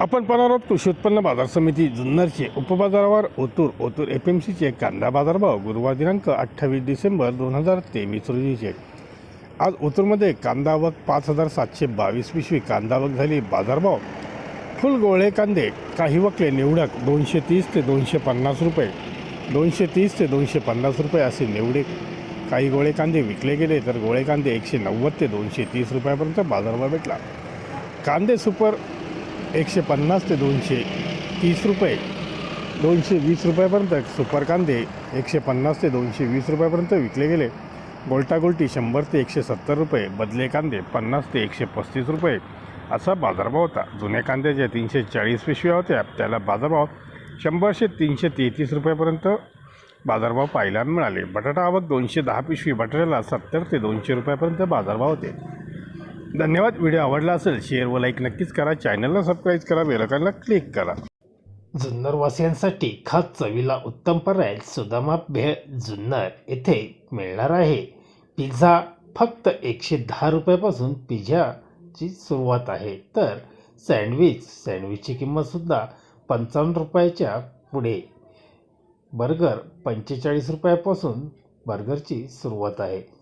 आपण पाहणार आहोत कृषी उत्पन्न बाजार समिती जुन्नरचे उपबाजारावर ओतूर ओतूर एफ एम सीचे कांदा बाजारभाव गुरुवार दिनांक अठ्ठावीस डिसेंबर दोन हजार तेवीस रोजीचे. आज ओतूरमध्ये कांदा वक पाच हजार सातशे बावीस पिशवी कांदा वक झाली बाजारभाव फुल गोळे कांदे काही वकले निवडक दोनशे तीस ते दोनशे पन्नास रुपये. दोनशे तीस ते दोनशे पन्नास रुपये असे निवडे. काही गोळे कांदे विकले गेले तर गोळे कांदे एकशे नव्वद ते दोनशे तीस रुपयापर्यंत बाजारभाव भेटला. कांदे सुपर एकशे पन्नास ते दोनशे तीस रुपये. दोनशे वीस रुपयापर्यंत सुपर कांदे एकशे पन्नास ते दोनशे वीस रुपयापर्यंत विकले गेले. गोल्टा गोल्टी शंभर ते एकशे सत्तर रुपये बदले कांदे पन्नास ते एकशे पस्तीस रुपये. असा बाजारभाव होता. जुन्या कांद्याच्या तीनशे चाळीस पिशव्या होत्या त्याला बाजारभाव शंभरशे तीनशे तेहतीस रुपयापर्यंत बाजारभाव पाहायला मिळाले. बटाटा आवक दोनशे दहा पिशवी बटाट्याला सत्तर ते दोनशे रुपयापर्यंत बाजारभाव होते. धन्यवाद. व्हिडिओ आवडला असेल शेअर व लाईक नक्कीच करा. चॅनलला सबस्क्राईब करा बेलकांना क्लिक करा. जुन्नरवासियांसाठी खास चवीला उत्तम पर्याय सुदामा भेळ जुन्नर येथे मिळणार आहे. पिझ्झा फक्त एकशे दहा रुपयापासून पिझ्झाची सुरुवात आहे. तर सँडविच सँडविचची किंमतसुद्धा पंचावन्न रुपयाच्या पुढे. बर्गर पंचेचाळीस रुपयापासून बर्गरची सुरुवात आहे.